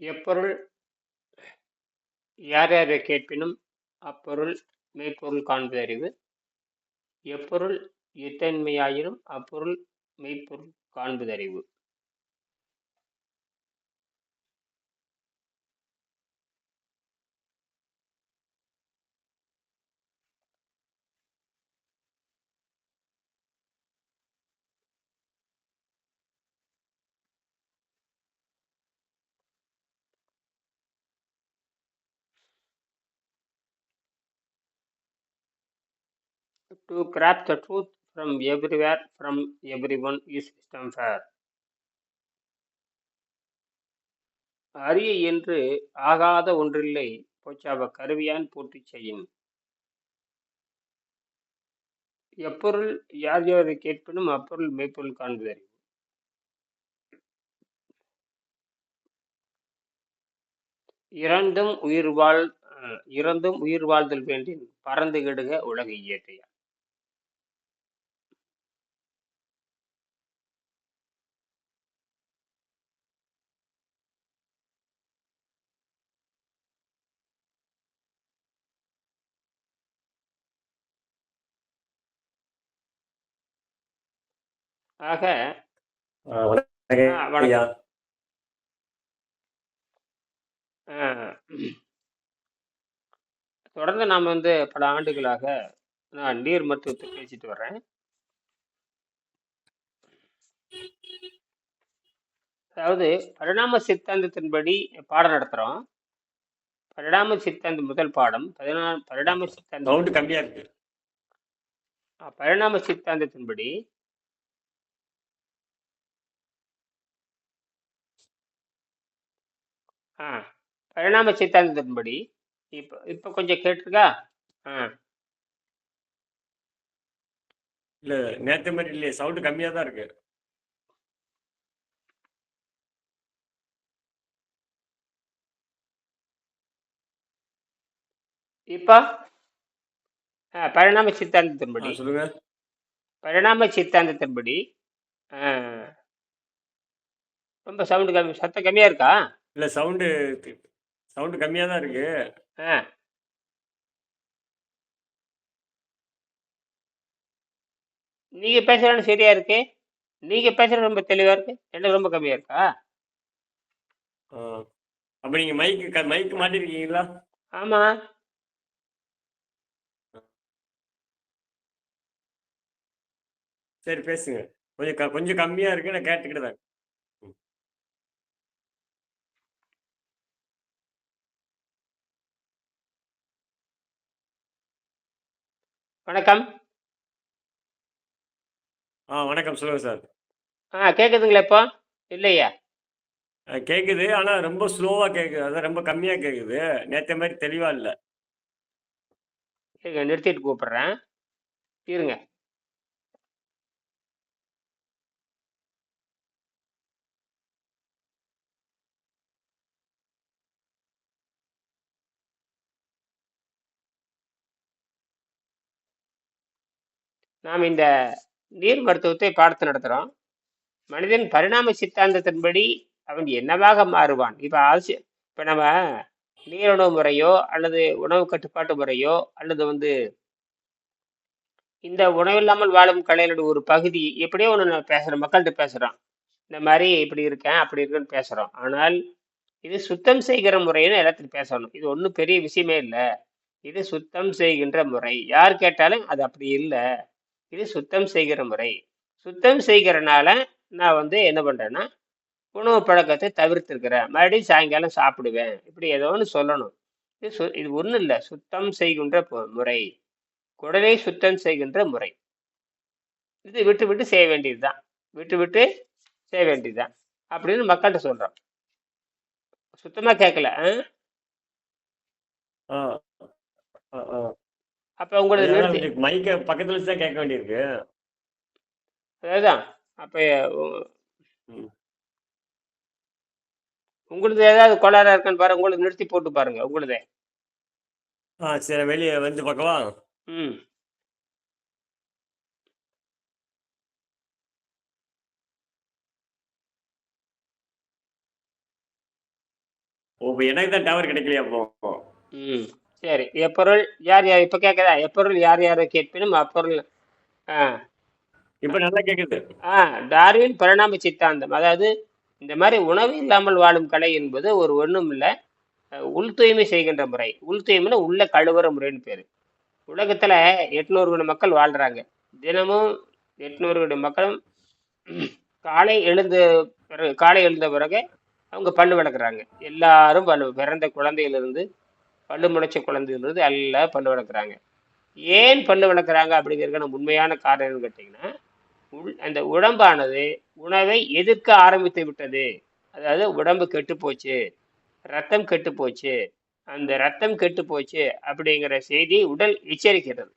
எப்பொருள் யார் யாரை கேட்பினும் அப்பொருள் மெய்ப்பொருள் காண்பதறிவு. எப்பொருள் எத்தன்மையாயினும் அப்பொருள் மெய்ப்பொருள் காண்பதறிவு. To grab the truth from everywhere from everyone is wisdom fair அரிய என்று ஆகாத ஒன்றில்லை. போச்சாவ கருவியான் பூர்த்தி செய்யும். எப்பொருள் யார் யாரை கேட்பினும் அப்பொருள் மெய்ப்பொருள் காண்பதறிவு. இறந்தும் உயிர் வாழ் இறந்தும் உயிர் வாழ்தல் வேண்டின் பறந்து கெடுக உலக இயற்கையா ஆக தொடர்ந்து நாம் வந்து பல ஆண்டுகளாக நான் நீர் மருத்துவத்தை பேசிட்டு வர்றேன். அதாவது பரிணாம சித்தாந்தத்தின்படி பாடம் நடத்துகிறோம் பரிணாம சித்தாந்தம் முதல் பாடம் பதினா பரிணாம சித்தாந்தம் சவுண்டு கம்மியா இருக்கு. பரிணாம சித்தாந்தத்தின்படி ஆ பரிணாம சித்தாந்தத்தின்படி இப்போ இப்போ கொஞ்சம் கேட்டிருக்கா? ஆ. இல்ல நேத்து மாதிரி இல்லையே சவுண்டு கம்மியா தான் இருக்கு. இப்போ? ஆ, பரிணாம சித்தாந்தத்தின்படி சொல்லுங்க. பரிணாம சித்தாந்தத்தின்படி ஆ, ரொம்ப சவுண்டு கம்மி சத்தம் கம்மியாக இருக்கா? இல்ல சவுண்டு சவுண்டு கம்மியா தான் இருக்கு. ஆ. நீங்கள் பேசுகிறது சரியா இருக்கு. நீங்கள் பேசுகிறது ரொம்ப தெளிவாக இருக்கு. எனக்கு ரொம்ப கம்மியாக இருக்கா. அப்ப நீங்க மைக்கு மைக்கு மாட்டிருக்கீங்களா? ஆமாம் சரி பேசுங்க. கொஞ்சம் கொஞ்சம் கம்மியா இருக்கு நான் கேட்டுக்கிட்டு தான் வணக்கம். ஆ வணக்கம். சொல்லுங்க சார். ஆ கேட்குதுங்களா இப்போ? இல்லையா. ஆ, கேக்குது. ஆனா ரொம்ப ஸ்லோவா கேக்குது. அதான் ரொம்ப கம்மியா கேக்குது. நேத்த மாதிரி தெளிவா இல்ல. நிறுத்திட்டு கூப்பிடுறேன். இருங்க. நாம் இந்த நீர் மருத்துவத்தை பாடத்தை நடத்துகிறோம் மனிதன் பரிணாம சித்தாந்தத்தின்படி அவன் என்னவாக மாறுவான்? இப்போ ஆசி இப்போ நம்ம நீருணவு முறையோ அல்லது உணவு கட்டுப்பாட்டு முறையோ அல்லது வந்து இந்த உணவில்லாமல் வாழும் கலையிலோட ஒரு பகுதி எப்படியோ ஒன்று நான் பேசுகிறோம் மக்கள்கிட்ட பேசுகிறோம் இந்த மாதிரி இப்படி இருக்கேன் அப்படி இருக்குன்னு பேசுகிறோம் ஆனால் இது சுத்தம் செய்கிற முறைன்னு எல்லாத்துக்கும் பேசணும். இது ஒன்றும் பெரிய விஷயமே இல்லை. இது சுத்தம் செய்கின்ற முறை. யார் கேட்டாலும் அது அப்படி இல்லை. இது சுத்தம் செய்கிற முறை. சுத்தம் செய்கிறனால நான் வந்து என்ன பண்ணுறேன்னா உணவு பழக்கத்தை தவிர்த்துருக்கிறேன். மறுபடியும் சாயங்காலம் சாப்பிடுவேன். இப்படி ஏதோ ஒன்று சொல்லணும். இது சு இது ஒன்றும் இல்லை. சுத்தம் செய்கின்ற முறை. குடலை சுத்தம் செய்கின்ற முறை. இது விட்டு விட்டு செய்ய வேண்டியது தான் விட்டு விட்டு செய்ய வேண்டியது தான் அப்படின்னு மக்கள்கிட்ட சொல்கிறோம் சுத்தமாக கேட்கல ஆ ஆ, ஆ. அப்போ உங்களது மைக்க பக்கத்துல வச்சு தான் கேட்க வேண்டியிருக்கு. அதுதான். அப்போ. உங்களுது ஏதாவது கோளாறா இருக்கான்னு பாருங்க. உங்களுது நிறுத்தி போட்டு பாருங்க. உங்களுதே. ஆ சரி வெளியே வந்து பார்க்கவா ம். ஓ இப்போ எனக்கு தான் டவர் கிடைக்கலையா அப்போ ம். சரி எப்பொருள் யார் யார் இப்போ கேட்குதா எப்பொருள் யார் யாரை கேட்பினும் அப்பொருள் ஆ. இப்போ நல்லா கேக்குது. ஆ டார்வின் பரிணாம சித்தாந்தம். அதாவது இந்த மாதிரி உணவு இல்லாமல் வாழும் கலை என்பது ஒரு ஒன்றும் இல்லை. உள் தூய்மை செய்கின்ற முறை. உள் தூய்மைன்னா உள்ள கழுவுற முறைன்னு பேர். உலகத்தில் எட்நூறு கோடி மக்கள் வாழ்கிறாங்க தினமும் எட்நூறு கோடி மக்களும் காலை எழுந்து பிறகு காலை எழுந்த பிறகு அவங்க பல்லு விளக்குறாங்க. எல்லாரும் பல்லு பிறந்த குழந்தையிலிருந்து பல்லு முளைச்ச குழந்தைங்கிறது அல்ல பல்லு வளர்க்குறாங்க. ஏன் பல்லு விளக்குறாங்க அப்படிங்கிறதுக்கான உண்மையான காரணம்னு கேட்டிங்கன்னா உள் அந்த உடம்பானது உணவை எதிர்க்க ஆரம்பித்து விட்டது. அதாவது உடம்பு கெட்டு போச்சு ரத்தம் கெட்டு போச்சு அந்த ரத்தம் கெட்டு போச்சு அப்படிங்கிற செய்தி உடல் எச்சரிக்கிறது.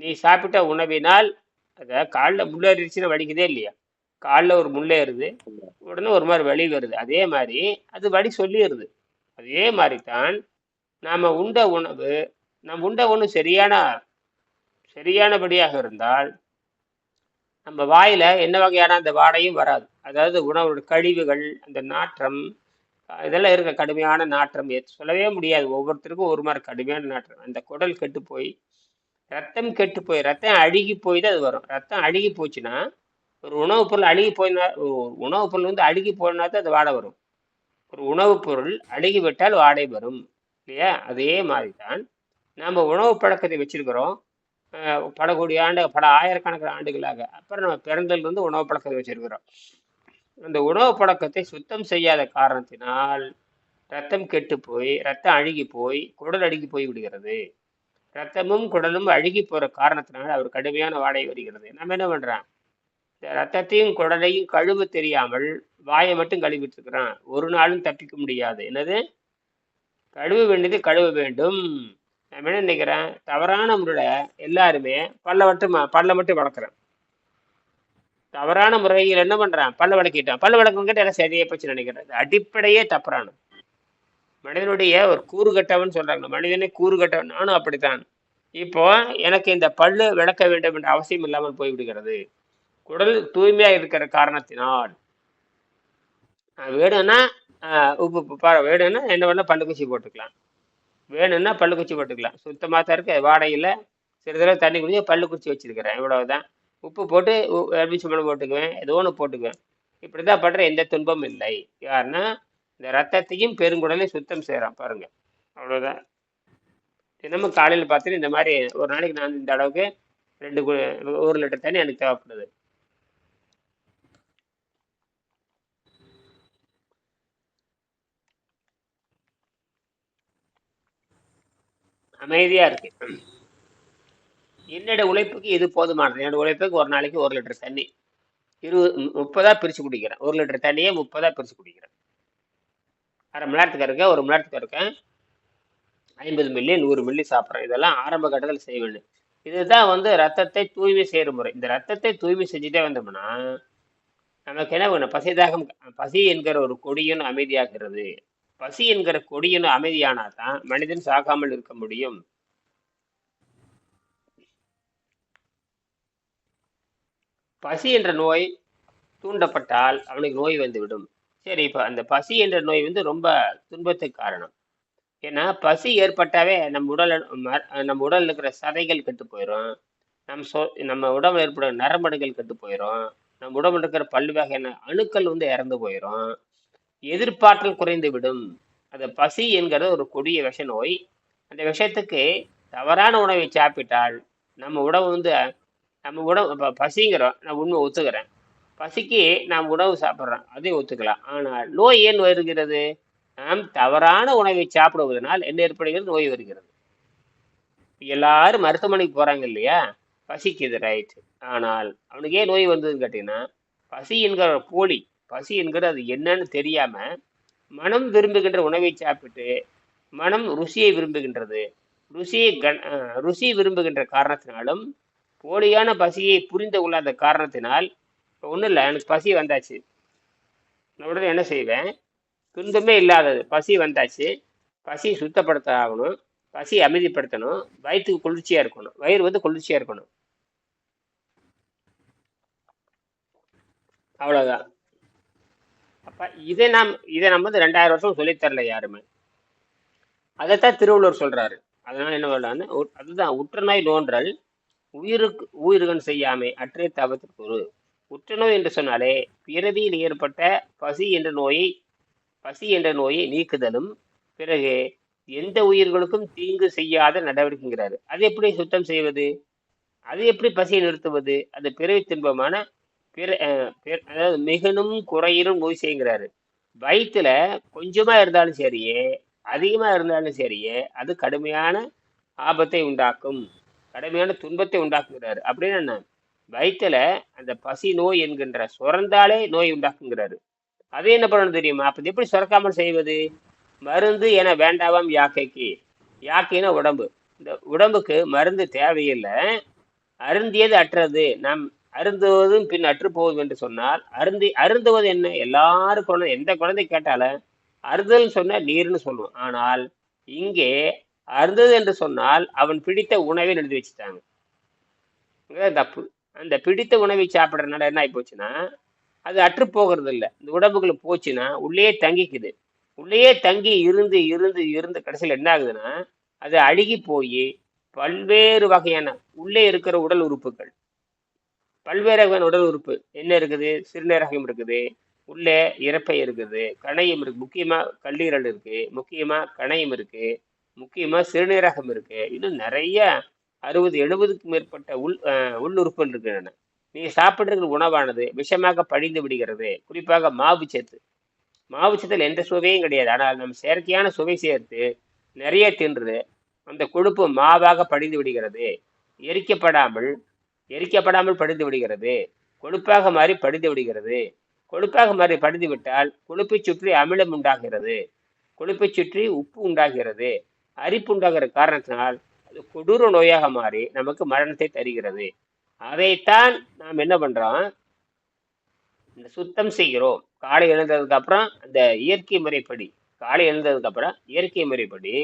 நீ சாப்பிட்ட உணவினால் அதை காலில் முள்ளேறிச்சுன்னு வலிக்குதே இல்லையா? காலில் ஒரு முள்ளேறுது உடனே ஒரு மாதிரி வலி வருது. அதே மாதிரி அது வலி சொல்லிடுது. அதே மாதிரி தான் நாம் உண்ட உணவு நம் உண்ட உணவு சரியான சரியானபடியாக இருந்தால் நம்ம வாயில் என்ன வகையான அந்த வாடையும் வராது. அதாவது உணவோட கழிவுகள் அந்த நாற்றம் இதெல்லாம் இருக்க கடுமையான நாற்றம். சொல்லவே முடியாது. ஒவ்வொருத்தருக்கும் ஒரு மாதிரி கடுமையான நாற்றம். அந்த குடல் கெட்டு போய் ரத்தம் கெட்டு போய் ரத்தம் அழுகி போய் தான் அது வரும். ரத்தம் அழுகி போச்சுன்னா ஒரு உணவுப் பொருள் அழுகி போயினா ஒரு உணவுப் பொருள் வந்து அழுகி போனா தான் அது வாடை வரும். ஒரு உணவுப் பொருள் அழுகிவிட்டால் வாடை வரும். இல்லையா? அதே மாதிரி தான் நம்ம உணவு பழக்கத்தை வச்சிருக்கிறோம். பல கோடி ஆண்டு பல ஆயிரக்கணக்கான ஆண்டுகளாக அப்புறம் நம்ம பிறந்ததுலேருந்து உணவு பழக்கத்தை வச்சிருக்கிறோம். அந்த உணவு பழக்கத்தை சுத்தம் செய்யாத காரணத்தினால் ரத்தம் கெட்டு போய் ரத்தம் அழுகி போய் குடல் அழுகி போய் விடுகிறது. ரத்தமும் குடலும் அழுகி போகிற காரணத்தினால் அவர் கடுமையான வாடகை வருகிறது. நம்ம என்ன பண்ணுறான் இந்த ரத்தத்தையும் குடலையும் கழுவ தெரியாமல் வாயை மட்டும் கழுவிட்டு இருக்கிறான் ஒரு நாளும் தப்பிக்க முடியாது. என்னது? கழுவ வேண்டியது கழுவ வேண்டும். நான் என்ன நினைக்கிறேன்? தவறான முறையில எல்லாருமே பல்ல மட்டும் பல்ல மட்டும் வளர்க்குறேன் தவறான முறையில் என்ன பண்ணுறான் பல்ல வளர்க்கிட்டான். பல்ல வளர்க்கணுங்கிட்ட எல்லாம் சரியா போச்சு நினைக்கிறேன்? அடிப்படையே தப்புறானு மனிதனுடைய ஒரு கூறுகட்டவன் சொல்கிறாங்க மனிதனே கூறுகட்டவன் நானும் அப்படித்தான். இப்போ எனக்கு இந்த பல்லு விளக்க வேண்டும் என்ற அவசியம் இல்லாமல் போய்விடுகிறது. குடல் தூய்மையாக இருக்கிற காரணத்தினால் வேணும்னா உப்பு பாரு வேணும்னா என்ன வேணா பள்ளுக்குச்சி போட்டுக்கலாம். வேணும்னா பல்லு போட்டுக்கலாம். சுத்தமாக தான் இருக்கு வாடகையில் சிறிதளவு தண்ணி குடிச்சு பள்ளுக்குச்சி வச்சுருக்கிறேன் வச்சிருக்கிறேன் இவ்வளவுதான். உப்பு போட்டு எலுமிச்சம்பழம் போட்டுக்குவேன் ஏதோ ஒன்று போட்டுக்குவேன். இப்படி தான் படுற எந்த துன்பமும் இல்லை. யாருன்னா இந்த ரத்தத்தையும் பெருங்குடலையும் சுத்தம் செய்கிறான் பாருங்க. அவ்வளோதான் தினமும் காலையில் பார்த்துட்டு இந்த மாதிரி ஒரு நாளைக்கு நான் இந்த அளவுக்கு ரெண்டு ஒரு லிட்டர் தண்ணி எனக்கு தேவைப்படுது. அமைதியாக இருக்குது என்னோட உழைப்புக்கு இது போதுமானது. என்னோட உழைப்புக்கு ஒரு நாளைக்கு ஒரு லிட்டர் தண்ணி. இருபது முப்பதாக பிரித்து குடிக்கிறேன். ஒரு லிட்டர் தண்ணியே முப்பதாக பிரித்து குடிக்கிறேன். அரை மணி நேரத்துக்கு இருக்கேன் ஒரு மணி நேரத்துக்கு இருக்கேன் ஐம்பது மில்லி நூறு மில்லி சாப்பிட்றேன். இதெல்லாம் ஆரம்ப கட்டத்தில் செய்ய வேண்டும் இதுதான் வந்து ரத்தத்தை தூய்மை செய்கிற முறை. இந்த ரத்தத்தை தூய்மை செஞ்சுட்டே வந்தோம்னா நமக்கு என்ன வேணும்? பசிதாகம் பசி என்கிற ஒரு கொடியும் அமைதியாகிறது. பசி என்கிற கொடியன் அமைதியானாதான் மனிதன் சாகாமல் இருக்க முடியும். பசி என்ற நோய் தூண்டப்பட்டால் அவனுக்கு நோய் வந்துவிடும். சரி இப்போ அந்த பசி என்ற நோய் வந்து ரொம்ப துன்பத்துக்கு காரணம். ஏன்னா பசி ஏற்பட்டாவே நம்ம உடல் நம்ம உடல் இருக்கிற சதைகள் கெட்டு போயிடும் நம் சொ நம்ம உடம்புல ஏற்படும் நரம்படுகள் கெட்டு போயிடும் நம்ம உடம்புல இருக்கிற பல்வகையான அணுக்கள் வந்து இறந்து போயிடும் எதிர்ப்பாற்றல் குறைந்துவிடும் அந்த பசி என்கிறது ஒரு கொடிய விஷ நோய். அந்த விஷயத்துக்கு தவறான உணவை சாப்பிட்டால் நம்ம உடம்பு வந்து நம்ம உணவு இப்போ பசிங்கிறோம் நான் உண்மை ஒத்துக்கிறேன். பசிக்கு நாம் உணவு சாப்பிட்றோம் அதையும் ஒத்துக்கலாம். ஆனால் நோய் ஏன் வருகிறது? நாம் தவறான உணவை சாப்பிடுவதனால் என்ன ஏற்படுகிறது? நோய் வருகிறது. எல்லாரும் மருத்துவமனைக்கு போகிறாங்க இல்லையா? பசிக்குது ரைட் ஆனால் அவனுக்கு ஏன் நோய் வந்ததுன்னு கேட்டிங்கன்னா பசி என்கிற ஒரு போலி பசி என்கிறது அது என்னன்னு தெரியாம மனம் விரும்புகின்ற உணவை சாப்பிட்டு மனம் ருசியை விரும்புகின்றது. ருசியை கண் ருசி விரும்புகின்ற காரணத்தினாலும் போலியான பசியை புரிந்து கொள்ளாத காரணத்தினால் இப்போ ஒன்றும் இல்லை எனக்கு பசி வந்தாச்சு. நான் உடனே என்ன செய்வேன்? துன்பமே இல்லாதது பசி வந்தாச்சு. பசி சுத்தப்படுத்த ஆகணும். பசி அமைதிப்படுத்தணும். வயிற்றுக்கு குளிர்ச்சியாக இருக்கணும். வயிறு வந்து குளிர்ச்சியாக இருக்கணும். அவ்வளோதான் இதை நாம் இதை நம்ம வந்து ரெண்டாயிரம் வருஷம் சொல்லித்தரல யாருமே. அதைத்தான் திருவள்ளுவர் சொல்றாரு. அதனால என்ன பண்ணலான்னு அதுதான் உற்றுநோய் நோன்றல் உயிருக்கு உயிர்கன் செய்யாமை அற்றே தாபத்திற்கு ஒரு உற்றுநோய் என்று சொன்னாலே பிறவியில் ஏற்பட்ட பசி என்ற நோயை பசி என்ற நோயை நீக்குதலும் பிறகு எந்த உயிர்களுக்கும் தீங்கு செய்யாத நடவடிக்கைங்கிறாரு. அது எப்படி சுத்தம் செய்வது? அது எப்படி பசியை நிறுத்துவது? அது பிறவி துன்பமான பிற பிற- அதாவது மிகனும் குறையிலும் நோய் செய்கிறாரு வயிற்றுல கொஞ்சமா இருந்தாலும் சரியே அதிகமா இருந்தாலும் சரியே அது கடுமையான ஆபத்தை உண்டாக்கும். கடுமையான துன்பத்தை உண்டாக்குகிறாரு. அப்படின்னு என்ன? வயிற்றுல அந்த பசி நோய் என்கின்ற சுரந்தாலே நோய் உண்டாக்குங்கிறாரு அது என்ன பண்ணணும் தெரியுமா? அப்போ எப்படி சுரக்காமல் செய்வது? மருந்து என வேண்டாவாம் யாக்கைக்கு. யாக்கைன்னா உடம்பு. இந்த உடம்புக்கு மருந்து தேவையில்லை. அருந்தியது அற்றது. நாம் அருந்துவதும் பின் அற்றுப்போவதும் என்று சொன்னால் அருந்தி அருந்துவது என்ன? எல்லாரும் குழந்தை எந்த குழந்தை கேட்டாலும் அருந்தல் சொன்னால் நீர்னு சொல்லுவோம் ஆனால் இங்கே அருந்தது என்று சொன்னால் அவன் பிடித்த உணவை எழுதி வச்சுட்டாங்க. தப்பு. அந்த பிடித்த உணவை சாப்பிட்றதுனால என்ன ஆகி போச்சுன்னா அது அற்று போகிறது இல்லை இந்த உடம்புக்குள்ள போச்சுன்னா உள்ளேயே தங்கிக்குது. உள்ளேயே தங்கி இருந்து இருந்து இருந்து கடைசியில் என்ன ஆகுதுன்னா அது அழுகி போய் பல்வேறு வகையான உள்ளே இருக்கிற உடல் உறுப்புகள் பல்வேறு வகையான உடல் உறுப்பு. என்ன இருக்குது? சிறுநீரகம் இருக்குது. உள்ளே இறப்பை இருக்குது. கணையம் இருக்கு. முக்கியமா கல்லீரல் இருக்கு. முக்கியமா கணையம் இருக்கு. முக்கியமா சிறுநீரகம் இருக்கு. இன்னும் நிறைய அறுபது எழுபதுக்கும் மேற்பட்ட உள் உள்ளுறுப்புகள் இருக்கின்றன. நீ சாப்பிட்ற உணவானது விஷமாக படிந்து விடுகிறது. குறிப்பாக மாவு சத்து. மாவு சத்தில் எந்த சுவையும் கிடையாது. ஆனால் நம்ம செயற்கையான சுவை சேர்த்து நிறைய தின்று அந்த கொழுப்பு மாவாக படிந்து விடுகிறது. எரிக்கப்படாமல் எரிக்கப்படாமல் படிந்து விடுகிறது. கொழுப்பாக மாறி படிந்து விடுகிறது. கொழுப்பாக மாறி படிந்து விட்டால் கொழுப்பை சுற்றி அமிலம் உண்டாகிறது. கொழுப்பை சுற்றி உப்பு உண்டாகிறது. அரிப்பு உண்டாகிற காரணத்தினால் அது கொடூர நோயாக மாறி நமக்கு மரணத்தை தருகிறது. அதைத்தான் நாம் என்ன பண்றோம்? இந்த சுத்தம் செய்கிறோம். காலை எழுந்ததுக்கு அப்புறம் அந்த இயற்கை முறைப்படி காலை எழுந்ததுக்கு அப்புறம் இயற்கை முறைப்படி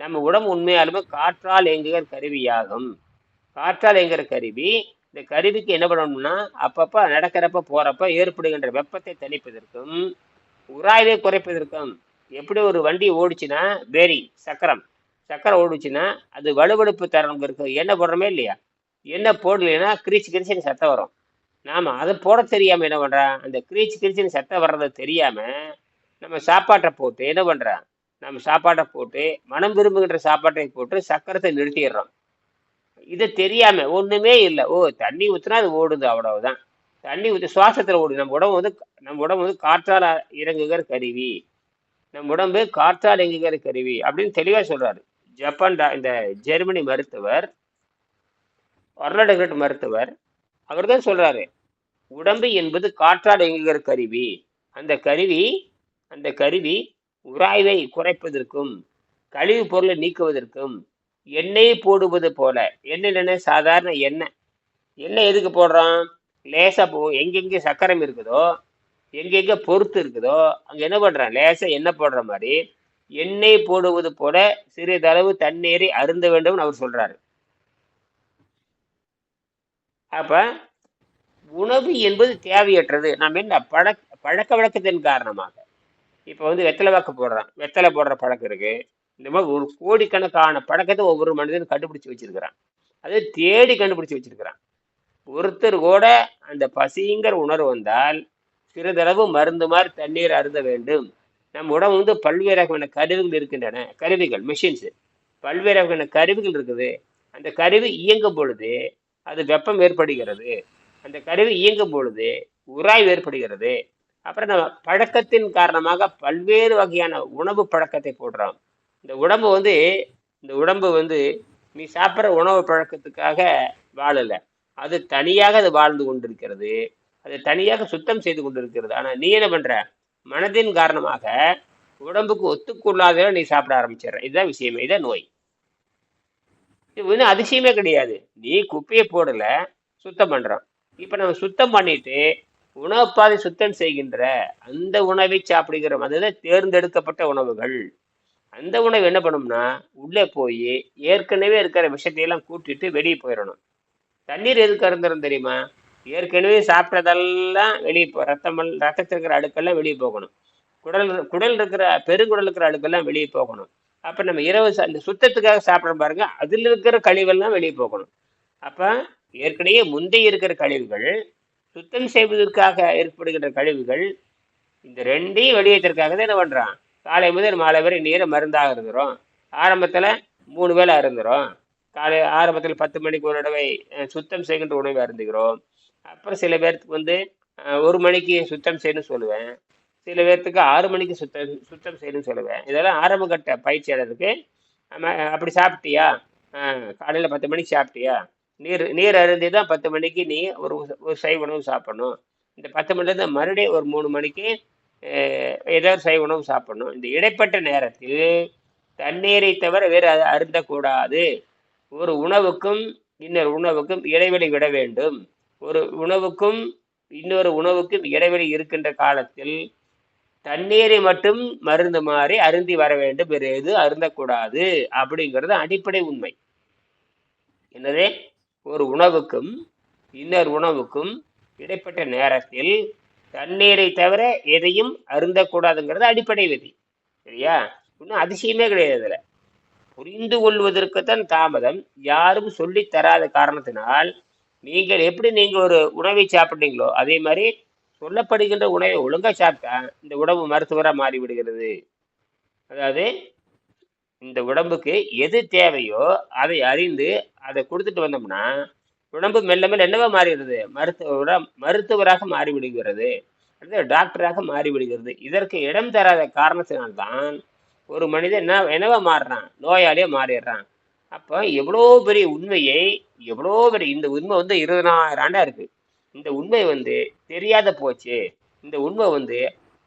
நம்ம உடம்பு உண்மையாலுமே காற்றால் இயங்குகிற கருவியாகும். காற்றால் இயங்குகிற கருவி இந்த கருவிக்கு என்ன பண்ணணும்னா அப்பப்போ நடக்கிறப்ப போகிறப்ப ஏற்படுகின்ற வெப்பத்தை தணிப்பதற்கும் உராய்வை குறைப்பதற்கும் எப்படி ஒரு வண்டி ஓடிச்சுன்னா பேரி சக்கரம் சக்கரம் ஓடுச்சுன்னா அது வலுவழுப்பு தரம் இருக்கும் என்ன போடுறோமே இல்லையா? என்ன போடலைன்னா கிரீச்சு கிரீச்சின்னு சத்தம் வரும். நாம் அதை போட தெரியாமல் என்ன பண்ணுறான் அந்த கிரீச்சு கிரீச்சின்னு சத்தம் வர்றது தெரியாமல் நம்ம சாப்பாட்டை போட்டு என்ன பண்றான் நம்ம சாப்பாட்டை போட்டு மனம் விரும்புகின்ற சாப்பாட்டை போட்டு சக்கரத்தை நிறுத்திடுறோம். இது தெரியாம ஒண்ணுமே இல்லை. ஓ தண்ணி ஊத்துனா அது ஓடுது அவ்வளவுதான். தண்ணி ஊற்றி சுவாசத்துல ஓடுது. நம்ம உடம்பு வந்து நம்ம உடம்பு வந்து காற்றால் இறங்குகிற கருவி. நம்ம உடம்பு காற்றால் இயங்குகிற கருவி அப்படின்னு தெளிவா சொல்றாரு. ஜப்பான் டா- இந்த ஜெர்மனி மருத்துவர் ஒர்லடகிரட் மருத்துவர் அவர் தான் சொல்றாரு உடம்பு என்பது காற்றால் இயங்குகிற கருவி. அந்த கருவி அந்த கருவி உராய்வை குறைப்பதற்கும் கழிவுப் பொருளை நீக்குவதற்கும் எண்ணெய் போடுவது போல. என்னென்ன சாதாரண எண்ணெய். எண்ணெய் எதுக்கு போடுறோம்? லேசாக போ எங்கெங்கே சக்கரம் இருக்குதோ எங்கெங்கே பொறுத்து இருக்குதோ அங்கே என்ன பண்ணுறான் லேசாக எண்ணெய் போடுற மாதிரி எண்ணெய் போடுவது போல சிறிதளவு தண்ணீரை அருந்த வேண்டும் அவர் சொல்றாரு. அப்ப உணவு என்பது தேவையற்றது. நம்ம என்ன பழக்க பழக்க வழக்கத்தின் காரணமாக. இப்போ வந்து வெத்தலை வாக்கு போடுறான் வெத்தலை போடுற பழக்கம் இருக்கு. இந்த மாதிரி ஒரு கோடிக்கணக்கான பழக்கத்தை ஒவ்வொரு மனிதனும் கண்டுபிடிச்சு வச்சிருக்கிறான். அதை தேடி கண்டுபிடிச்சு வச்சிருக்கிறான். ஒருத்தர் கூட அந்த பசிங்கிற உணர்வு வந்தால் சிறிதளவு மருந்து மாதிரி தண்ணீர் அருந்த வேண்டும். நம் உடம்பு வந்து பல்வேறு வகையான கருவிகள் இருக்கின்றன. கருவிகள் மிஷின்ஸ் பல்வேறு வகையான கருவிகள் இருக்குது. அந்த கருவி இயங்கும் பொழுது அது வெப்பம் ஏற்படுகிறது. அந்த கருவி இயங்கும் பொழுது உராய்வு ஏற்படுகிறது. அப்புறம் நம்ம பழக்கத்தின் காரணமாக பல்வேறு வகையான உணவு பழக்கத்தை போடுறோம். இந்த உடம்பு வந்து இந்த உடம்பு வந்து நீ சாப்பிட்ற உணவு பழக்கத்துக்காக வாழலை. அது தனியாக அது வாழ்ந்து கொண்டிருக்கிறது. அது தனியாக சுத்தம் செய்து கொண்டிருக்கிறது. ஆனால் நீ என்ன பண்ணுற மனதின் காரணமாக உடம்புக்கு ஒத்துக்கொள்ளாத நீ சாப்பிட ஆரம்பிச்சிடுற. இதுதான் விஷயமே. இதான் நோய். இது ஒன்றும் அதிசயமே கிடையாது. நீ குப்பையை போடல சுத்தம் பண்ணுறான் இப்போ நம்ம சுத்தம் பண்ணிட்டு உணவு பாதை சுத்தம் செய்கின்ற அந்த உணவை சாப்பிடுகிறோம். அதுதான் தேர்ந்தெடுக்கப்பட்ட உணவுகள். அந்த உணவு என்ன பண்ணும்னா உள்ளே போய் ஏற்கனவே இருக்கிற விஷயத்தையெல்லாம் கூட்டிட்டு வெளியே போயிடணும் தண்ணீர் எதுக்கு அருந்துறோம் தெரியுமா? ஏற்கனவே சாப்பிட்டதெல்லாம் வெளியே போ ரத்தம் ரத்தத்தில் இருக்கிற அழுக்கெல்லாம் வெளியே போகணும். குடல் குடல் இருக்கிற பெருங்குடல் இருக்கிற அழுக்கெல்லாம் வெளியே போகணும். அப்போ நம்ம இரவு அந்த சுத்தத்துக்காக சாப்பிட்ற பாருங்க அதில் இருக்கிற கழிவெல்லாம் வெளியே போகணும். அப்போ ஏற்கனவே முந்தைய இருக்கிற கழிவுகள் சுத்தம் செய்வதற்காக ஏற்படுகின்ற கழிவுகள் இந்த ரெண்டையும் வெளியேற்றதுக்காக தான் என்ன பண்ணுறான் காலை முதல் மாலை வரை நீரை மருந்தாக இருந்துரும். ஆரம்பத்தில் மூணு வேளை அருந்துரும். காலை ஆரம்பத்தில் பத்து மணிக்கு ஒரு தடவை சுத்தம் செய்கின்ற உணவை அருந்துகிறோம். அப்புறம் சில பேர்த்துக்கு வந்து ஒரு மணிக்கு சுத்தம் செய்யணும்னு சொல்லுவேன். சில பேர்த்துக்கு ஆறு மணிக்கு சுத்தம் சுத்தம் செய்யணும்னு சொல்லுவேன். இதெல்லாம் ஆரம்ப கட்ட பயிற்சியாளருக்கு நம்ம அப்படி சாப்பிட்டியா? காலையில் பத்து மணிக்கு சாப்பிட்டியா? நீர் நீர் அருந்தி தான் பத்து மணிக்கு நீ ஒரு ஒரு சைவ உணவு சாப்பிடணும். இந்த பத்து மணிலேருந்து மறுபடியும் ஒரு மூணு மணிக்கு ஏதோ சை உணவு சாப்பிடணும். இந்த இடைப்பட்ட நேரத்தில் தண்ணீரை தவிர வேறு அது அருந்தக்கூடாது. ஒரு உணவுக்கும் இன்னொரு உணவுக்கும் இடைவெளி விட வேண்டும். ஒரு உணவுக்கும் இன்னொரு உணவுக்கும் இடைவெளி இருக்கின்ற காலத்தில் தண்ணீரை மட்டும் மருந்து மாறி அருந்தி வர வேண்டும். வேறு எது அருந்தக்கூடாது அப்படிங்கிறது அடிப்படை உண்மை. என்னது ஒரு உணவுக்கும் இன்னொரு உணவுக்கும் இடைப்பட்ட நேரத்தில் தண்ணீரை தவிர எதையும் அருந்தக்கூடாதுங்கிறது அடிப்படை விதி. சரியா? இன்னும் அதிசயமே கிடையாது அதில். புரிந்து கொள்வதற்குத்தான் தாமதம். யாரும் சொல்லி தராத காரணத்தினால் நீங்கள் எப்படி நீங்கள் ஒரு உணவை சாப்பிட்டீங்களோ அதே மாதிரி சொல்லப்படுகின்ற உணவை ஒழுங்காக சாப்பிட்டா இந்த உடம்பு மருத்துவராக மாறிவிடுகிறது. அதாவது இந்த உடம்புக்கு எது தேவையோ அதை அறிந்து அதை கொடுத்துட்டு வந்தோம்னா உடம்பு மெல்ல மெல்ல என்னவா மாறுகிறது? மருத்துவ மருத்துவராக மாறிவிடுகிறது. அடுத்து டாக்டராக மாறிவிடுகிறது. இதற்கு இடம் தராத காரணத்தினால்தான் ஒரு மனிதன் என்ன என்னவா மாறுறான்? நோயாளியா மாறிடுறான். அப்போ எவ்வளோ பெரிய உண்மையை எவ்வளோ பெரிய இந்த உண்மை வந்து இருபதாயிரம் ஆண்டா இருக்கு. இந்த உண்மை வந்து தெரியாத போச்சு. இந்த உண்மை வந்து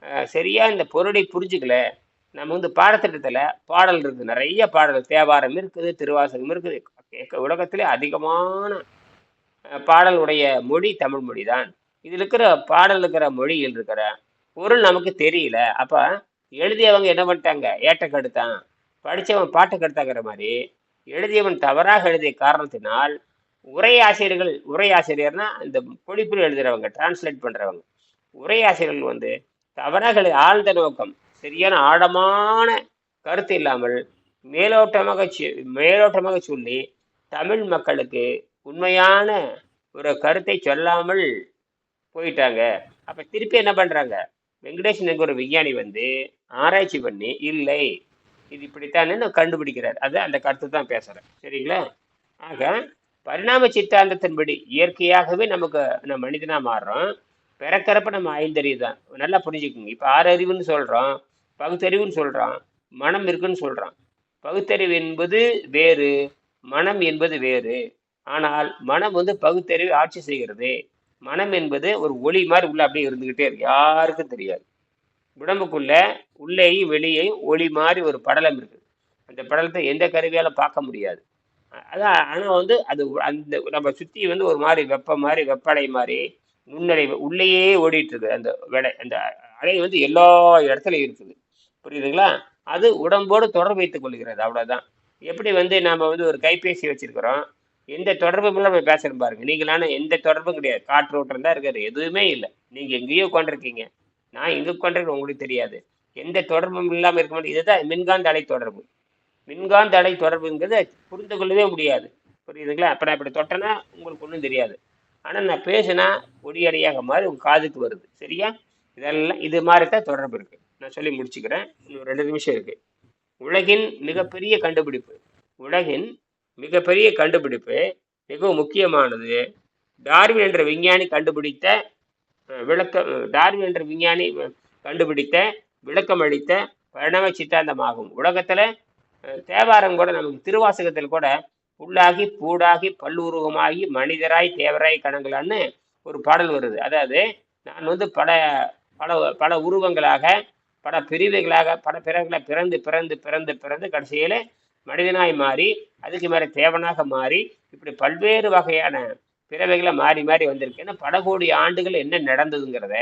சரியாக சரியா இந்த பொருளை புரிஞ்சுக்கல. நம்ம வந்து பாடத்திட்டத்தில் பாடல் இருக்குது நிறைய பாடல். தேவாரம் இருக்குது திருவாசகம் இருக்குது. உலகத்திலே அதிகமான பாடலுடைய மொழி தமிழ் மொழி தான் இதில் இருக்கிற பாடல் இருக்கிற மொழியில் இருக்கிற பொருள் நமக்கு தெரியல. அப்போ எழுதியவங்க என்ன பண்ணிட்டாங்க? ஏட்ட கெடுத்தான் படித்தவன் பாட்டு கெடுத்தாங்கிற மாதிரி எழுதியவன் தவறாக எழுதிய காரணத்தினால் உரையாசிரியர்கள் உரையாசிரியர்னா இந்த பொழிப்பில் எழுதுகிறவங்க டிரான்ஸ்லேட் பண்ணுறவங்க உரையாசிரியர்கள் வந்து தவறாக எழுதி- ஆழ்ந்த நோக்கம் சரியான ஆழமான கருத்து இல்லாமல் மேலோட்டமாக மேலோட்டமாக சொல்லி தமிழ் மக்களுக்கு உண்மையான ஒரு கருத்தை சொல்லாமல் போயிட்டாங்க. அப்ப திருப்பி என்ன பண்றாங்க? எங்க ஒரு விஞ்ஞானி வந்து ஆராய்ச்சி பண்ணி இல்லை இது இப்படித்தானே கண்டுபிடிக்கிறார். அது அந்த கருத்து தான் பேசுறேன். சரிங்களா? ஆக பரிணாம சித்தாந்தத்தின்படி இயற்கையாகவே நமக்கு நம்ம மனிதனா மாறுறோம். பிறக்கிறப்ப நம்ம ஐந்தறிவு தான் நல்லா புரிஞ்சுக்கோங்க. இப்போ ஆறறிவுன்னு சொல்றோம் பகுத்தறிவுன்னு சொல்றோம் மனம் இருக்குன்னு சொல்றோம். பகுத்தறிவு என்பது வேறு மனம் என்பது வேறு. ஆனால் மனம் வந்து பகுத்தறிவு ஆட்சி செய்கிறது. மனம் என்பது ஒரு ஒளி மாதிரி உள்ள அப்படியே இருந்துகிட்டே இருக்கு. யாருக்கும் தெரியாது. உடம்புக்குள்ள உள்ளேயும் வெளியேயும் ஒளி மாதிரி ஒரு படலம் இருக்குது. அந்த படலத்தை எந்த கருவியால பார்க்க முடியாது. அதான் ஆனால் வந்து அது அந்த நம்ம சுற்றி வந்து ஒரு மாதிரி வெப்பம் மாதிரி வெப்படை மாதிரி நுண்ணலை உள்ளேயே ஓடிட்டு இருக்குது. அந்த விடை அந்த அலை வந்து எல்லா இடத்துலையும் இருக்குது. புரியுதுங்களா? அது உடம்போடு தொடர்பு வைத்துக் கொள்கிறது. அவ்வளோதான் எப்படி வந்து நாம் வந்து ஒரு கைபேசி வச்சிருக்கிறோம். எந்த தொடர்பும் இல்லாம பேசுறோம் பாருங்க. நீங்களான எந்த தொடர்பும் கிடையாது. காற்று ஓட்டம் தான் இருக்காரு. எதுவுமே இல்லை. நீங்க எங்கேயோ உட்காந்துருக்கீங்க நான் எங்க உட்காந்துருக்கேன் உங்களுக்கு தெரியாது. எந்த தொடர்பும் இல்லாமல் இருக்க முடியும் இதுதான் மின்காந்த அலை தொடர்பு. மின்காந்த அலை தொடர்புங்கிறத புரிந்து கொள்ளவே முடியாது. புரியுதுங்களா? அப்ப நான் இப்படி தொட்டேன்னா உங்களுக்கு ஒன்றும் தெரியாது. ஆனால் நான் பேசினா ஒடியடியாக மாதிரி உங்க காதுக்கு வருது. சரியா? இதெல்லாம் இது மாதிரி தான் தொடர்பு இருக்கு. நான் சொல்லி முடிச்சுக்கிறேன். இன்னும் ரெண்டு நிமிஷம் இருக்கு. உலகின் மிகப்பெரிய கண்டுபிடிப்பு. உலகின் மிகப்பெரிய கண்டுபிடிப்பு மிகவும் முக்கியமானது. டார்வின் என்ற விஞ்ஞானி கண்டுபிடித்த விளக்க டார்வின் என்ற விஞ்ஞானி கண்டுபிடித்த விளக்கம் அளித்த பரிணாம சித்தாந்தமாகும். உலகத்தில் தேவாரம் கூட நமக்கு திருவாசகத்தில் கூட புல்லாகி பூடாகி பல்லுருவமாகி மனிதராய் தேவராய் கணங்களான்னு ஒரு பாடல் வருது. அதாவது நான் வந்து பல பல பல உருவங்களாக பல பிரிவுகளாக பல பிறகுல பிறந்து பிறந்து பிறந்து பிறந்து கடைசியில் மனிதனாய் மாறி அதுக்கு மேலே தேவனாக மாறி இப்படி பல்வேறு வகையான பிறவைகளை மாறி மாறி வந்திருக்கேன்னு பல கோடி ஆண்டுகள் என்ன நடந்ததுங்கிறத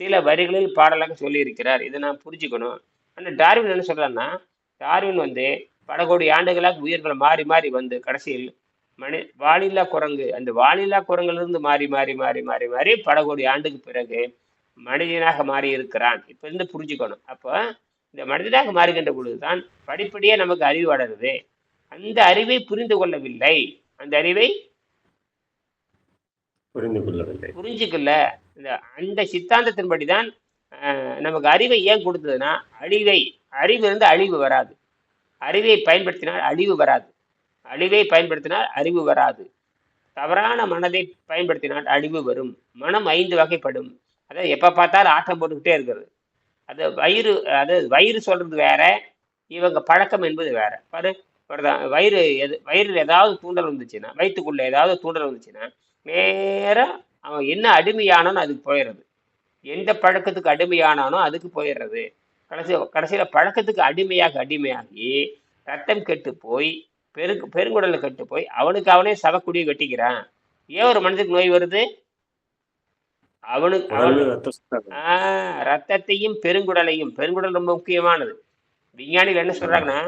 சில வரிகளில் பாடலாக சொல்லியிருக்கிறார். இதை நான் புரிஞ்சுக்கணும். ஆனால் டார்வின் என்ன சொல்கிறேன்னா டார்வின் வந்து பல கோடி ஆண்டுகளாக உயிர்கள் மாறி மாறி வந்து கடைசியில் மனி வாலில்லா குரங்கு அந்த வாலில்லா குரங்கிலிருந்து மாறி மாறி மாறி மாறி மாறி பல கோடி ஆண்டுக்கு பிறகு மனிதனாக மாறி இருக்கிறான் இப்போ இருந்து புரிஞ்சுக்கணும். அப்போ இந்த மனிதனாக மாறுகின்ற பொழுதுதான் படிப்படியே நமக்கு அறிவு வளருது. அந்த அறிவை புரிந்து கொள்ளவில்லை. அந்த அறிவை புரிந்து கொள்ளவில்லை. புரிஞ்சுக்கல. இந்த அந்த சித்தாந்தத்தின்படி தான் நமக்கு அறிவை ஏன் கொடுத்ததுன்னா அழிவை அறிவு இருந்து அழிவு வராது. அறிவை பயன்படுத்தினால் அழிவு வராது. அழிவை பயன்படுத்தினால் அறிவு வராது. தவறான மனதை பயன்படுத்தினால் அழிவு வரும். மனம் ஐந்து வகைப்படும். அதாவது எப்போ பார்த்தாலும் ஆட்டம் போட்டுக்கிட்டே இருக்கிறது. அது வயிறு அது வயிறு சொல்கிறது வேற இவங்க பழக்கம் என்பது வேற. பாரு தான் வயிறு எது வயிறில் ஏதாவது தூண்டல் வந்துச்சுன்னா வயிற்றுக்குள்ள ஏதாவது தூண்டல் வந்துச்சுன்னா நேராக அவன் என்ன அடிமையானானோ அதுக்கு போயிடுறது. எந்த பழக்கத்துக்கு அடிமையானானோ அதுக்கு போயிடுறது. கடைசி கடைசியில் பழக்கத்துக்கு அடிமையாக அடிமையாகி ரத்தம் கெட்டு போய் பெரு பெருங்குடலில் கெட்டு போய் அவனுக்கு அவனே சவக்குடியை வெட்டிக்கிறான். ஏன் ஒரு மனதுக்கு நோய் வருது? அவனுக்கு ரத்தத்தையும் பெருங்குடலையும் பெருங்குடல் ரொம்ப முக்கியமானது. விஞ்ஞானிகள் என்ன சொல்றாங்கன்னா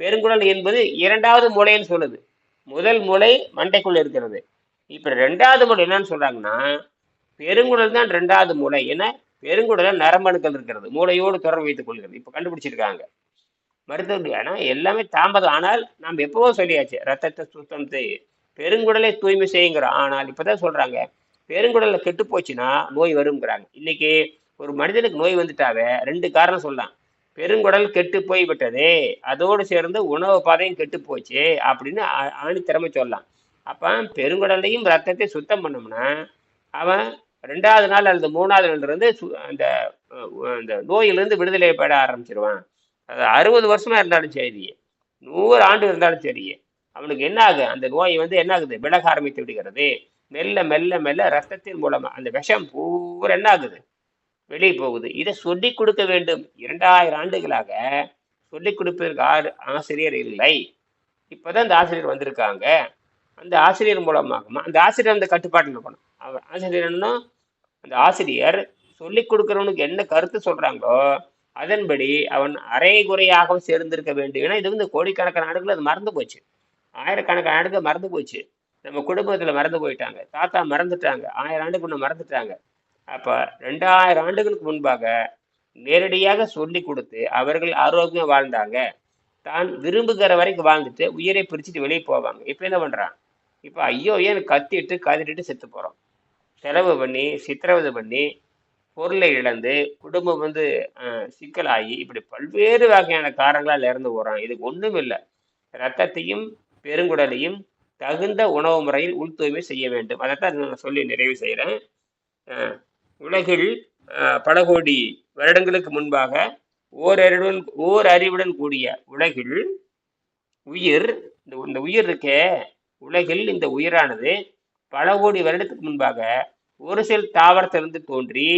பெருங்குடல் என்பது இரண்டாவது மூளைன்னு சொல்லுது. முதல் மூளை மண்டைக்குள்ள இருக்கிறது. இப்ப ரெண்டாவது மூளை என்னன்னு சொல்றாங்கன்னா பெருங்குடல் தான் ரெண்டாவது மூளை ஏன்னா பெருங்குடல நரம்பணுக்கள் இருக்கிறது. மூளையோடு தொடர்பு வைத்துக் கொள்கிறது. இப்ப கண்டுபிடிச்சிருக்காங்க. மருத்துவர்கள் ஆனா எல்லாமே தாமதம். ஆனால் நாம் எப்பவோ சொல்லியாச்சு ரத்தத்தை சுத்தம் செய் பெருங்குடலை தூய்மை செய்யுங்கிறோம் ஆனால் இப்பதான் சொல்றாங்க பெருங்குடல்ல கெட்டு போச்சுன்னா நோய் வருங்கிறாங்க இன்னைக்கு ஒரு மனிதனுக்கு நோய் வந்துட்டாவே ரெண்டு காரணம் சொல்லலாம். பெருங்குடல் கெட்டு போய் விட்டதே அதோடு சேர்ந்து உணவு பாதையும் கெட்டு போச்சு அப்படின்னு ஆ- திறமை சொல்லலாம். அப்போ பெருங்குடலையும் ரத்தத்தை சுத்தம் பண்ணோம்னா அவன் ரெண்டாவது நாள் அல்லது மூணாவது நாள்லேருந்து சு- அந்த அந்த நோயிலிருந்து விடுதலை பெற ஆரம்பிச்சிருவான். அது அறுபது வருஷமாக இருந்தாலும் சரி நூறு ஆண்டு இருந்தாலும் சரி அவனுக்கு என்ன ஆகுது? அந்த நோய் வந்து என்ன ஆகுது? விலக ஆரம்பித்து விடுகிறது. மெல்ல மெல்ல மெல்ல ரத்தத்தின் மூலமா அந்த விஷம் பூரா என்ன ஆகுது? வெளியே போகுது. இதை சொல்லி கொடுக்க வேண்டும். இரண்டாயிரம் ஆண்டுகளாக சொல்லி கொடுப்பதற்கு ஆறு ஆசிரியர் இல்லை. இப்பதான் இந்த ஆசிரியர் வந்திருக்காங்க. அந்த ஆசிரியர் மூலமாக அந்த ஆசிரியர் அந்த கட்டுப்பாட்டில் இருக்கணும். அவர் ஆசிரியர் என்ன அந்த ஆசிரியர் சொல்லி கொடுக்குறவனுக்கு என்ன கருத்து சொல்றாங்களோ அதன்படி அவன் அரைகுறையாகவும் சேர்ந்திருக்க வேண்டும். ஏன்னா இது வந்து கோடிக்கணக்கான நாடுகள் அது மறந்து போச்சு. ஆயிரக்கணக்கான நாடுகள் மறந்து போச்சு. நம்ம குடும்பத்தில் மறந்து போயிட்டாங்க. தாத்தா மறந்துட்டாங்க. ஆயிரம் ஆண்டுக்கு முன்ன மறந்துட்டாங்க. அப்போ ரெண்டாயிரம் ஆண்டுகளுக்கு முன்பாக நேரடியாக சொல்லி கொடுத்து அவர்கள் ஆரோக்கியம் வாழ்ந்தாங்க. தான் விரும்புகிற வரைக்கும் வாழ்ந்துட்டு உயிரை பிரிச்சுட்டு வெளியே போவாங்க. இப்போ என்ன பண்ணுறான் இப்போ ஐயோ ஏன் கத்திட்டு கதறிட்டு செத்து போகிறோம் செலவு பண்ணி சித்திரவதை பண்ணி பொருளை இழந்து குடும்பம் வந்து சிக்கலாகி இப்படி பல்வேறு வகையான காரணங்களால் இறந்து போகிறான் இதுக்கு ஒன்றும் இல்லை ரத்தத்தையும் பெருங்குடலையும் தகுந்த உணவு முறையில் உள் தூய்மை செய்ய வேண்டும். அதைத்தான் நான் சொல்லி நிறைவு செய்கிறேன் உலகில் பல கோடி வருடங்களுக்கு முன்பாக ஓரறிவுடன் ஓர் அறிவுடன் கூடிய உலகில் உயிர் இந்த இந்த உயிர் இருக்கே உலகில் இந்த உயிரானது பல கோடி வருடத்துக்கு முன்பாக ஒரு சில தாவரத்திலிருந்து தோன்றி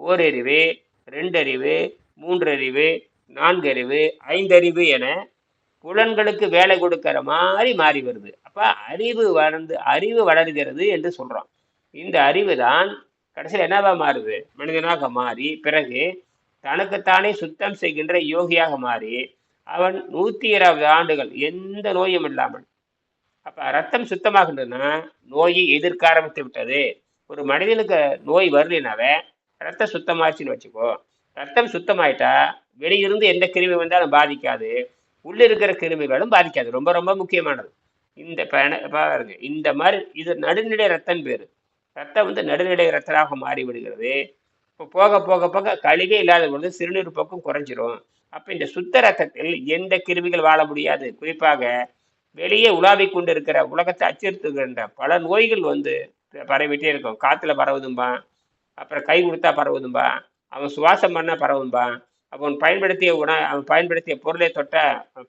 ஓரறிவு ரெண்டறிவு மூன்றறிவு நான்கறிவு ஐந்தறிவு என புலன்களுக்கு வேலை கொடுக்கிற மாதிரி மாறி வருது. அப்ப அறிவு வளர்ந்து அறிவு வளர்கிறது என்று சொல்றோம். இந்த அறிவு தான் கடைசியில் என்னவா மாறுது? மனிதனாக மாறி பிறகு தனக்குத்தானே சுத்தம் செய்கின்ற யோகியாக மாறி அவன் நூத்தி இருபது ஆண்டுகள் எந்த நோயும் இல்லாமல் அப்ப ரத்தம் சுத்தமாகின்றதுன்னா நோயை எதிர்க்க ஆரம்பித்து விட்டது. ஒரு மனிதனுக்கு நோய் வரலினாவே ரத்தம் சுத்தமாச்சுன்னு வச்சுக்கோ. ரத்தம் சுத்தமாயிட்டா வெளியிருந்து எந்த கிருமி வந்தாலும் பாதிக்காது. உள்ள இருக்கிற கிருமிகளும் பாதிக்காது. ரொம்ப ரொம்ப முக்கியமானது. இந்த பாருங்க. இந்த மாதிரி இது நடுநிலை ரத்தம் பேரு ரத்தம் வந்து நடுநிலை ரத்தமாக மாறி விடுகிறது இப்போ போக போக போக கழிவே இல்லாத பொழுது சிறுநீர் பக்கம் குறைஞ்சிரும். அப்போ இந்த சுத்த ரத்தத்தில் எந்த கிருமிகள் வாழ முடியாது. குறிப்பாக வெளியே உலாவிக் கொண்டு இருக்கிற உலகத்தை அச்சுறுத்துகின்ற பல நோய்கள் வந்து பரவிட்டே இருக்கும். காற்றுல பரவுதும்பான் அப்புறம் கை கொடுத்தா பரவுதும்பா. அவன் சுவாசம் பண்ணால் பரவும்பான் அவன் பயன்படுத்திய உண அவன் பயன்படுத்திய பொருளை தொட்ட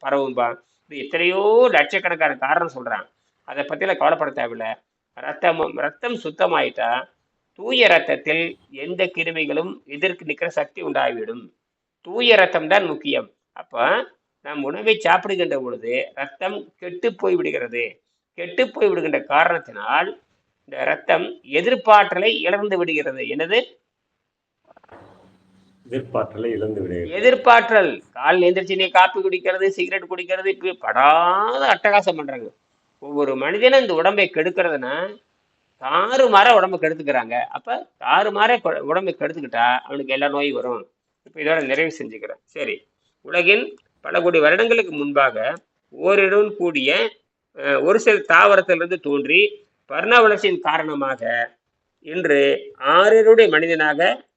பரவும்பா இது எத்தனையோ லட்சக்கணக்கான காரணம் சொல்கிறான் அதை பற்றிலாம் கவலைப்பட தேவையில்ல. ரத்தமும் ரத்தம் சுத்தமாயிட்டா தூய ரத்தத்தில் எந்த கிருமிகளும் எதிர்க்கு நிற்கிற சக்தி உண்டாகிவிடும். தூய ரத்தம் தான் முக்கியம். அப்போ நாம் உணவை சாப்பிடுகின்ற பொழுது ரத்தம் கெட்டு போய் விடுகிறது. கெட்டு போய் விடுகின்ற காரணத்தினால் இந்த ரத்தம் எதிர்ப்பாற்றலை இழந்து விடுகிறது. என்னது? எதிர்பார்த்தலை இழந்து விடுகிறது. எதிர்ப்பாற்றல். காலையில் எந்திரிச்சு நீ காப்பி குடிக்கிறது சிகரெட் குடிக்கிறது இப்படி படாத அட்டகாசம் பண்றாங்க. ஒவ்வொரு மனிதனும் இந்த உடம்பை கெடுக்கிறதுனா தாறுமாற உடம்பை கெடுத்துக்கிறாங்க. அப்ப தாறுமாற கொ- உடம்பை கெடுத்துக்கிட்டா அவனுக்கு எல்லா நோயும் வரும். இப்போ இதோட நிறைவு செஞ்சுக்கிறேன். சரி. உலகின் பல கோடி வருடங்களுக்கு முன்பாக ஓரிடம் கூடிய ஒரு சில தாவரத்திலிருந்து தோன்றி பர்ண வளர்ச்சியின் காரணமாக இன்று ஆறினுடைய மனிதனாக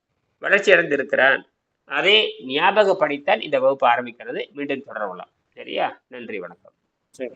வளர்ச்சி அடைந்திருக்கிறான். அதை ஞாபகப்படுத்தால் இந்த வகுப்பு ஆரம்பிக்கிறது. மீண்டும் தொடரலாம். சரியா? நன்றி வணக்கம். சரி.